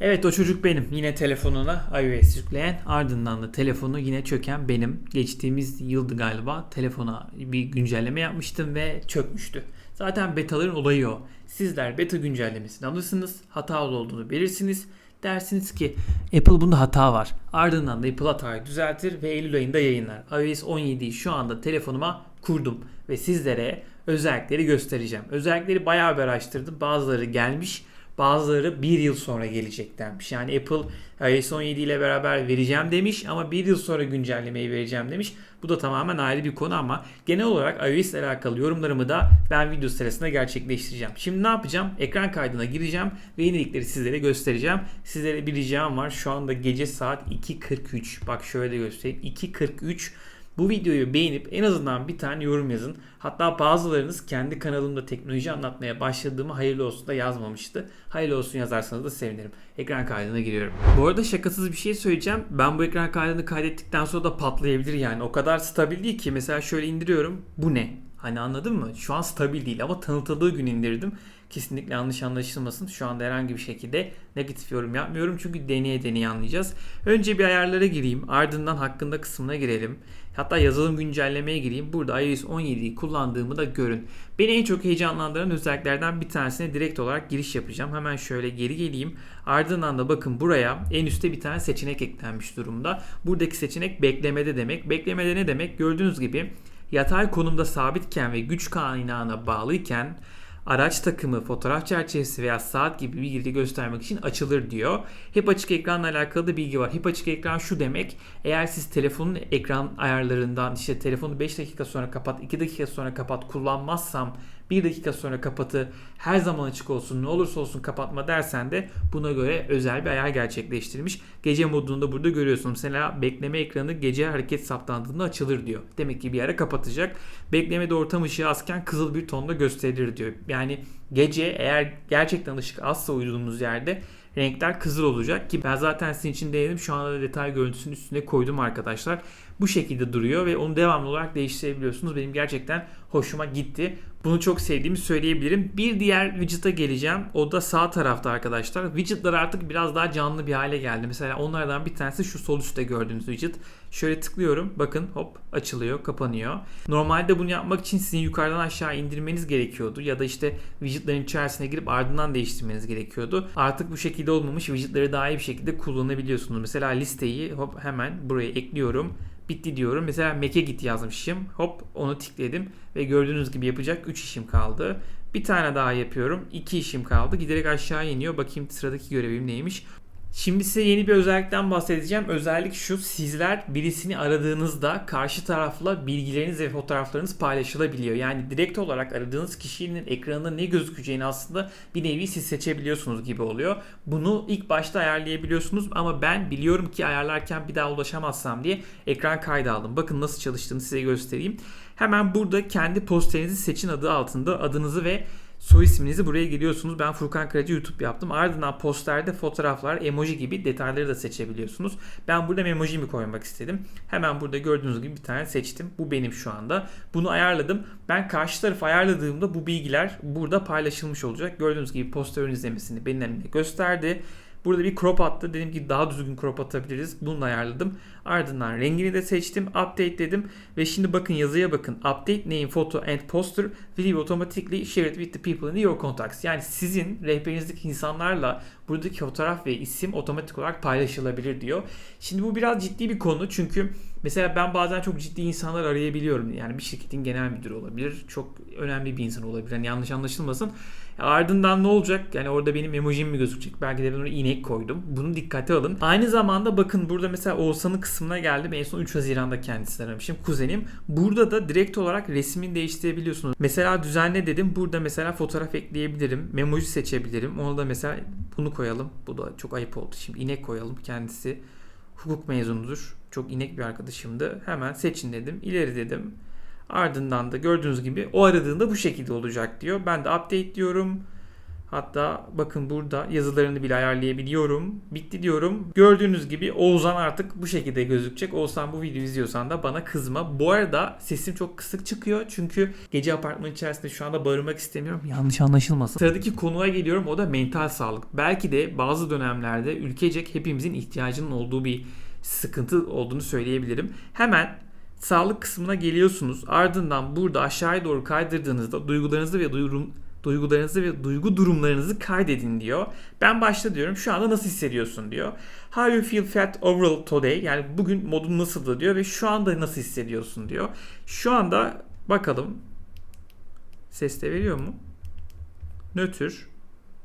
Evet o çocuk benim. Yine telefonuna iOS yükleyen ardından da telefonu yine çöken benim. Geçtiğimiz yıldı galiba telefona bir güncelleme yapmıştım ve çökmüştü. Zaten betaların olayı o. Sizler beta güncellemesini alırsınız, hatalı olduğunu belirsiniz. Dersiniz ki Apple bunda hata var. Ardından da Apple hatayı düzeltir ve Eylül ayında yayınlar. iOS 17'yi şu anda telefonuma kurdum ve sizlere özellikleri göstereceğim. Özellikleri bayağı bir araştırdım. Bazıları gelmiş, bazıları bir yıl sonra gelecek denmiş. Yani Apple iOS 17 ile beraber vereceğim demiş ama bir yıl sonra güncellemeyi vereceğim demiş. Bu da tamamen ayrı bir konu ama genel olarak iOS ile alakalı yorumlarımı da ben video sırasında gerçekleştireceğim. Şimdi ne yapacağım? Ekran kaydına gireceğim ve yenilikleri sizlere göstereceğim. Sizlere bir ricam var. Şu anda gece saat 2.43. Bak şöyle göstereyim. 2.43 bu videoyu beğenip en azından bir tane yorum yazın. Hatta bazılarınız kendi kanalımda teknoloji anlatmaya başladığımı hayırlı olsun da yazmamıştı. Hayırlı olsun yazarsanız da sevinirim. Ekran kaydına giriyorum. Bu arada şakasız bir şey söyleyeceğim. Ben bu ekran kaydını kaydettikten sonra da patlayabilir yani. O kadar stabil değil ki. Mesela şöyle indiriyorum. Bu ne? Hani anladın mı? Şu an stabil değil ama tanıtıldığı gün indirdim. Kesinlikle yanlış anlaşılmasın. Şu anda herhangi bir şekilde negatif yorum yapmıyorum. Çünkü deneye deneye anlayacağız. Önce bir ayarlara gireyim. Ardından hakkında kısmına girelim. Hatta yazılım güncellemeye gireyim. Burada iOS 17'yi kullandığımı da görün. Beni en çok heyecanlandıran özelliklerden bir tanesine direkt olarak giriş yapacağım. Hemen şöyle geri geleyim. Ardından da bakın buraya en üstte bir tane seçenek eklenmiş durumda. Buradaki seçenek beklemede demek. Beklemede ne demek? Gördüğünüz gibi yatay konumda sabitken ve güç kaynağına bağlıyken araç takımı, fotoğraf çerçevesi veya saat gibi bilgileri göstermek için açılır diyor. Hep açık ekranla alakalı da bilgi var. Hep açık ekran şu demek. Eğer siz telefonun ekran ayarlarından işte telefonu 5 dakika sonra kapat, 2 dakika sonra kapat kullanmazsam 1 dakika sonra kapatı her zaman açık olsun ne olursa olsun kapatma dersen de buna göre özel bir ayar gerçekleştirmiş. Gece modunda burada görüyorsunuz. Mesela bekleme ekranı gece hareket saptandığında açılır diyor. Demek ki bir ara kapatacak. Beklemede ortam ışığı azken kızıl bir tonda gösterilir diyor. Yani gece eğer gerçekten ışık azsa uyuduğunuz yerde renkler kızıl olacak ki ben zaten sizin için denedim. Şu anda da detay görüntüsünün üstüne koydum arkadaşlar. Bu şekilde duruyor ve onu devamlı olarak değiştirebiliyorsunuz. Benim gerçekten hoşuma gitti. Bunu çok sevdiğimi söyleyebilirim. Bir diğer widget'a geleceğim. O da sağ tarafta arkadaşlar. Widget'lar artık biraz daha canlı bir hale geldi. Mesela onlardan bir tanesi şu sol üstte gördüğünüz widget. Şöyle tıklıyorum. Bakın hop açılıyor, kapanıyor. Normalde bunu yapmak için sizin yukarıdan aşağı indirmeniz gerekiyordu. Ya da işte widget'ların içerisine girip ardından değiştirmeniz gerekiyordu. Artık bu şekilde olmamış. Widget'ları daha iyi bir şekilde kullanabiliyorsunuz. Mesela listeyi hop hemen buraya ekliyorum bitti diyorum. Mesela Mac'e git yazmışım. Hop onu tıkladım ve gördüğünüz gibi yapacak 3 işim kaldı. Bir tane daha yapıyorum. 2 işim kaldı. Giderek aşağı iniyor. Bakayım sıradaki görevim neymiş. Şimdi size yeni bir özellikten bahsedeceğim. Özellik şu sizler birisini aradığınızda karşı tarafla bilgileriniz ve fotoğraflarınız paylaşılabiliyor. Yani direkt olarak aradığınız kişinin ekranında ne gözükeceğini aslında bir nevi siz seçebiliyorsunuz gibi oluyor. Bunu ilk başta ayarlayabiliyorsunuz ama ben biliyorum ki ayarlarken bir daha ulaşamazsam diye ekran kaydı aldım. Bakın nasıl çalıştığını size göstereyim. Hemen burada kendi posterinizi seçin adı altında adınızı ve soy isminizi buraya geliyorsunuz. Ben Furkan Kıracı YouTube yaptım. Ardından posterde fotoğraflar, emoji gibi detayları da seçebiliyorsunuz. Ben burada emojimi koymak istedim. Hemen burada gördüğünüz gibi bir tane seçtim. Bu benim şu anda. Bunu ayarladım. Ben karşı tarafı ayarladığımda bu bilgiler burada paylaşılmış olacak. Gördüğünüz gibi poster ön izlemesini benim elimde gösterdi. Burada bir crop attı. Dedim ki daha düzgün crop atabiliriz. Bunu ayarladım. Ardından rengini de seçtim. Update dedim. Ve şimdi bakın yazıya bakın. Update name, photo and poster will be automatically shared with the people in your contacts. Yani sizin rehberinizdeki insanlarla buradaki fotoğraf ve isim otomatik olarak paylaşılabilir diyor. Şimdi bu biraz ciddi bir konu. Çünkü mesela ben bazen çok ciddi insanlar arayabiliyorum. Yani bir şirketin genel müdürü olabilir. Çok önemli bir insan olabilir. Yani yanlış anlaşılmasın. Ardından ne olacak? Yani orada benim emojim mi gözükecek? Belki de ben oraya inek koydum. Bunu dikkate alın. Aynı zamanda bakın burada mesela Oğuzhan'ın kısmına geldim. En son 3 Haziran'da kendisini aramışım. Kuzenim. Burada da direkt olarak resmini değiştirebiliyorsunuz. Mesela düzenle dedim. Burada mesela fotoğraf ekleyebilirim. Memoji seçebilirim. Onu da mesela bunu koyalım. Bu da çok ayıp oldu. Şimdi inek koyalım. Kendisi hukuk mezunudur. Çok inek bir arkadaşımdı. Hemen seçin dedim. İleri dedim. Ardından da gördüğünüz gibi o aradığında bu şekilde olacak diyor. Ben de update diyorum. Hatta bakın burada yazılarını bile ayarlayabiliyorum. Bitti diyorum. Gördüğünüz gibi Oğuzhan artık bu şekilde gözükecek. Oğuzhan bu videoyu izliyorsan da bana kızma. Bu arada sesim çok kısık çıkıyor. Çünkü gece apartman içerisinde şu anda barınmak istemiyorum. Yanlış anlaşılmasın. Sıradaki konuya geliyorum. O da mental sağlık. Belki de bazı dönemlerde ülkecek hepimizin ihtiyacının olduğu bir sıkıntı olduğunu söyleyebilirim. Hemen sağlık kısmına geliyorsunuz. Ardından burada aşağıya doğru kaydırdığınızda duygularınızı ve durum, duygularınızı ve duygu durumlarınızı kaydedin diyor. Ben başta diyorum şu anda nasıl hissediyorsun diyor. How you feel felt overall today yani bugün modun nasıldı diyor ve şu anda nasıl hissediyorsun diyor. Şu anda bakalım ses de veriyor mu? Nötr,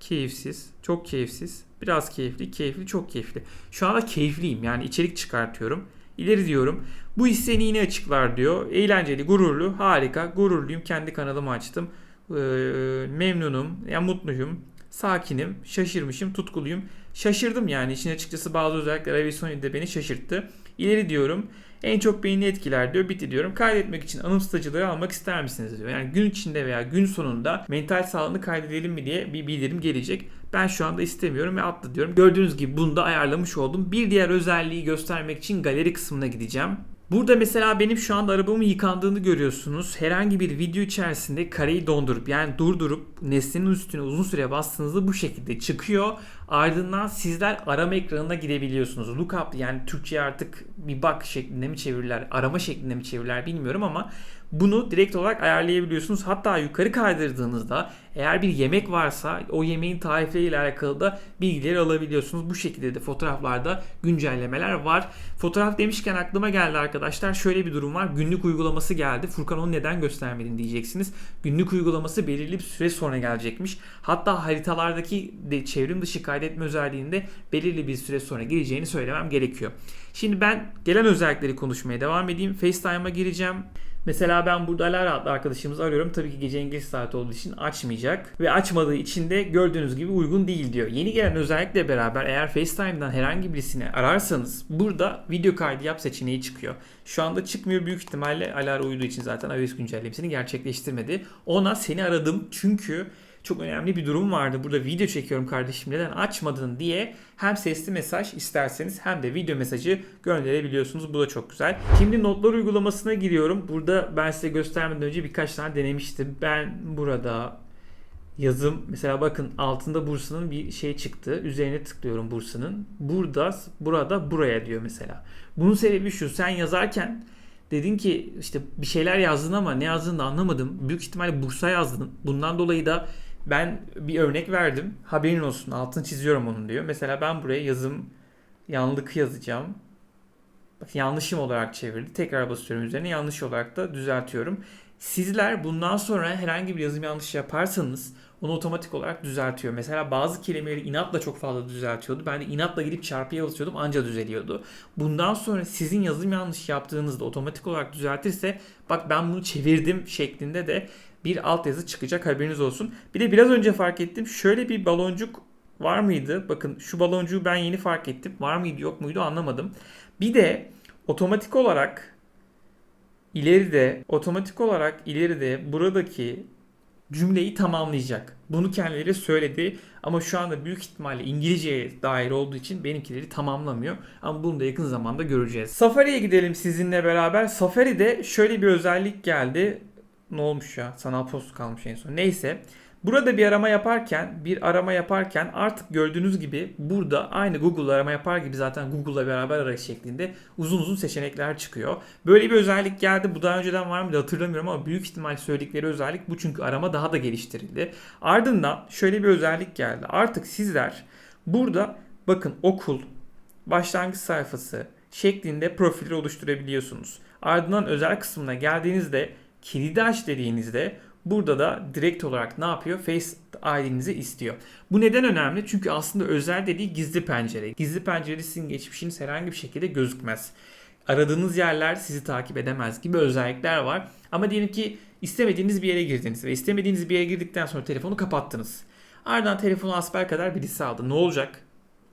keyifsiz, çok keyifsiz, biraz keyifli, keyifli, çok keyifli. Şu anda keyifliyim yani içerik çıkartıyorum. İleri diyorum. Bu hisseni yine açıklar diyor. Eğlenceli, gururlu, harika, gururluyum. Kendi kanalımı açtım. Ee, memnunum, ya mutluyum, sakinim, şaşırmışım, tutkuluyum. Şaşırdım yani. İşin açıkçası bazı özellikler Aviasony'de beni şaşırttı. İleri diyorum. En çok beyni etkiler diyor. Bitti diyorum. Kaydetmek için anımsatıcıları almak ister misiniz diyor. Yani gün içinde veya gün sonunda mental sağlığını kaydedelim mi diye bir bildirim gelecek. Ben şu anda istemiyorum ve atla diyorum. Gördüğünüz gibi bunu da ayarlamış oldum. Bir diğer özelliği göstermek için galeri kısmına gideceğim. Burada mesela benim şu anda arabamın yıkandığını görüyorsunuz. Herhangi bir video içerisinde kareyi dondurup yani durdurup nesnenin üstüne uzun süre bastığınızda bu şekilde çıkıyor. Ardından sizler arama ekranına gidebiliyorsunuz. Lookup yani Türkçe artık bir bak şeklinde mi çevirirler, arama şeklinde mi çevirirler bilmiyorum ama bunu direkt olarak ayarlayabiliyorsunuz. Hatta yukarı kaydırdığınızda eğer bir yemek varsa o yemeğin tarifleriyle alakalı da bilgileri alabiliyorsunuz. Bu şekilde de fotoğraflarda güncellemeler var. Fotoğraf demişken aklıma geldi arkadaşlar. Şöyle bir durum var. Günlük uygulaması geldi. Furkan onu neden göstermedin diyeceksiniz. Günlük uygulaması belirli bir süre sonra gelecekmiş. Hatta haritalardaki de çevrim dışı kaydetme özelliğinde belirli bir süre sonra geleceğini söylemem gerekiyor. Şimdi ben gelen özellikleri konuşmaya devam edeyim. FaceTime'a gireceğim. Mesela ben burada Alara adlı arkadaşımızı arıyorum. Tabii ki gece İngiliz saati olduğu için açmayacak. Ve açmadığı için de gördüğünüz gibi uygun değil diyor. Yeni gelen özellikle beraber eğer FaceTime'dan herhangi birisini ararsanız burada video kaydı yap seçeneği çıkıyor. Şu anda çıkmıyor büyük ihtimalle Alara uyduğu için zaten iOS güncellemesini gerçekleştirmedi. Ona seni aradım çünkü çok önemli bir durum vardı. Burada video çekiyorum kardeşim neden açmadın diye hem sesli mesaj isterseniz hem de video mesajı gönderebiliyorsunuz. Bu da çok güzel. Şimdi notlar uygulamasına giriyorum. Burada ben size göstermeden önce birkaç tane denemiştim. Ben burada yazım mesela bakın altında Bursa'nın bir şey çıktı. Üzerine tıklıyorum Bursa'nın. Burada burada buraya diyor mesela. Bunun sebebi şu. Sen yazarken dedin ki işte bir şeyler yazdın ama ne yazdığını da anlamadım. Büyük ihtimalle Bursa yazdın. Bundan dolayı da ben bir örnek verdim. Haberin olsun altını çiziyorum onun diyor. Mesela ben buraya yazım yanlık yazacağım. Bak yanlışım olarak çevirdi. Tekrar basıyorum üzerine yanlış olarak da düzeltiyorum. Sizler bundan sonra herhangi bir yazım yanlış yaparsanız onu otomatik olarak düzeltiyor. Mesela bazı kelimeleri inatla çok fazla düzeltiyordu. Ben de inatla gidip çarpıya basıyordum anca düzeliyordu. Bundan sonra sizin yazım yanlış yaptığınızda otomatik olarak düzeltirse bak ben bunu çevirdim şeklinde de bir alt yazı çıkacak haberiniz olsun. Bir de biraz önce fark ettim. Şöyle bir baloncuk var mıydı? Bakın şu baloncuğu ben yeni fark ettim. Var mıydı yok muydu anlamadım. Bir de otomatik olarak ileride otomatik olarak ileride buradaki cümleyi tamamlayacak. Bunu kendileri söyledi ama şu anda büyük ihtimalle İngilizceye dair olduğu için benimkileri tamamlamıyor. Ama bunu da yakın zamanda göreceğiz. Safari'ye gidelim sizinle beraber. Safari'de şöyle bir özellik geldi. Ne olmuş ya? Sanal post kalmış en son. Neyse. Burada bir arama yaparken, bir arama yaparken artık gördüğünüz gibi burada aynı Google arama yapar gibi zaten Google'la beraber arayış şeklinde uzun uzun seçenekler çıkıyor. Böyle bir özellik geldi. Bu daha önceden var mıydı hatırlamıyorum ama büyük ihtimal söyledikleri özellik bu çünkü arama daha da geliştirildi. Ardından şöyle bir özellik geldi. Artık sizler burada bakın okul, başlangıç sayfası şeklinde profilleri oluşturabiliyorsunuz. Ardından özel kısmına geldiğinizde kilidi aç dediğinizde Burada da direkt olarak ne yapıyor? Face ID'nizi istiyor. Bu neden önemli? Çünkü aslında özel dediği gizli pencere. Gizli pencerede sizin geçmişiniz herhangi bir şekilde gözükmez. Aradığınız yerler sizi takip edemez gibi özellikler var. Ama diyelim ki istemediğiniz bir yere girdiniz ve istemediğiniz bir yere girdikten sonra telefonu kapattınız. Ardından telefonu asper kadar birisi aldı. Ne olacak?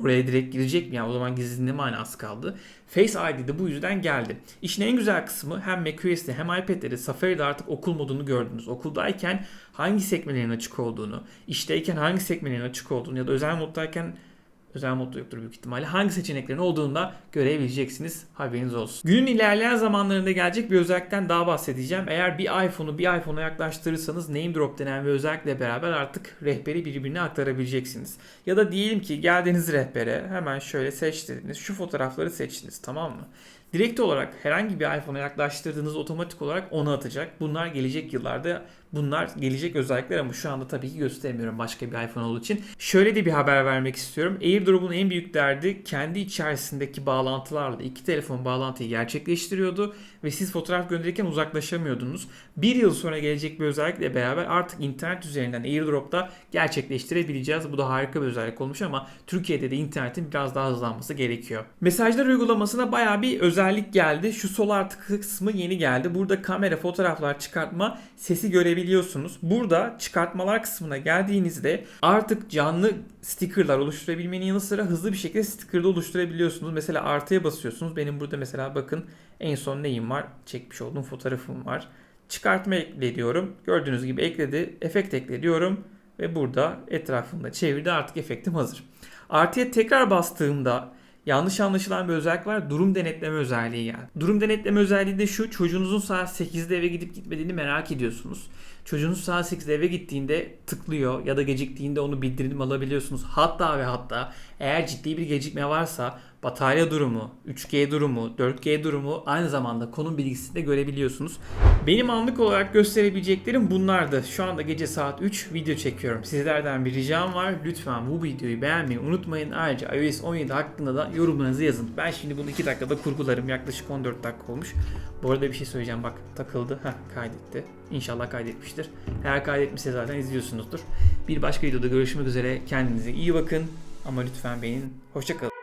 Oraya direkt girecek mi? Yani o zaman gizliliğin ne manası kaldı? Face ID de bu yüzden geldi. İşin en güzel kısmı hem macOS'te hem iPad'de de Safari'de artık okul modunu gördünüz. Okuldayken hangi sekmelerin açık olduğunu, işteyken hangi sekmelerin açık olduğunu ya da özel moddayken özel yoktur büyük ihtimalle. Hangi seçeneklerin olduğunu da görebileceksiniz. Haberiniz olsun. Günün ilerleyen zamanlarında gelecek bir özellikten daha bahsedeceğim. Eğer bir iPhone'u bir iPhone'a yaklaştırırsanız Name Drop denen bir özellikle beraber artık rehberi birbirine aktarabileceksiniz. Ya da diyelim ki geldiğiniz rehbere hemen şöyle seçtiniz. Şu fotoğrafları seçtiniz tamam mı? Direkt olarak herhangi bir iPhone'a yaklaştırdığınız otomatik olarak onu atacak. Bunlar gelecek yıllarda bunlar gelecek özellikler ama şu anda tabii ki gösteremiyorum başka bir iPhone olduğu için. Şöyle de bir haber vermek istiyorum. AirDrop'un en büyük derdi kendi içerisindeki bağlantılarla iki telefon bağlantıyı gerçekleştiriyordu ve siz fotoğraf gönderirken uzaklaşamıyordunuz. Bir yıl sonra gelecek bir özellikle beraber artık internet üzerinden AirDrop'ta gerçekleştirebileceğiz. Bu da harika bir özellik olmuş ama Türkiye'de de internetin biraz daha hızlanması gerekiyor. Mesajlar uygulamasına baya bir özellik geldi. Şu sol alt kısmı yeni geldi. Burada kamera fotoğraflar çıkartma sesi görebiliyorsunuz. Burada çıkartmalar kısmına geldiğinizde artık canlı stickerlar oluşturabilmenin yanı sıra hızlı bir şekilde sticker da oluşturabiliyorsunuz. Mesela artıya basıyorsunuz. Benim burada mesela bakın en son neyim var? Çekmiş olduğum fotoğrafım var. Çıkartma ekle diyorum. Gördüğünüz gibi ekledi. Efekt ekle diyorum. Ve burada etrafında çevirdi artık efektim hazır. Artıya tekrar bastığımda yanlış anlaşılan bir özellik var. Durum denetleme özelliği yani. Durum denetleme özelliği de şu. Çocuğunuzun saat 8'de eve gidip gitmediğini merak ediyorsunuz. Çocuğunuz saat 8'de eve gittiğinde tıklıyor ya da geciktiğinde onu bildirim alabiliyorsunuz. Hatta ve hatta eğer ciddi bir gecikme varsa batarya durumu, 3G durumu, 4G durumu aynı zamanda konum bilgisini de görebiliyorsunuz. Benim anlık olarak gösterebileceklerim bunlardı. Şu anda gece saat 3 video çekiyorum. Sizlerden bir ricam var. Lütfen bu videoyu beğenmeyi unutmayın. Ayrıca iOS 17 hakkında da yorumlarınızı yazın. Ben şimdi bunu 2 dakikada kurgularım. Yaklaşık 14 dakika olmuş. Bu arada bir şey söyleyeceğim. Bak takıldı. Heh kaydetti. İnşallah kaydetmiştir. Eğer kaydetmişse zaten izliyorsunuzdur. Bir başka videoda görüşmek üzere. Kendinize iyi bakın. Ama lütfen beğenin. Hoşçakalın.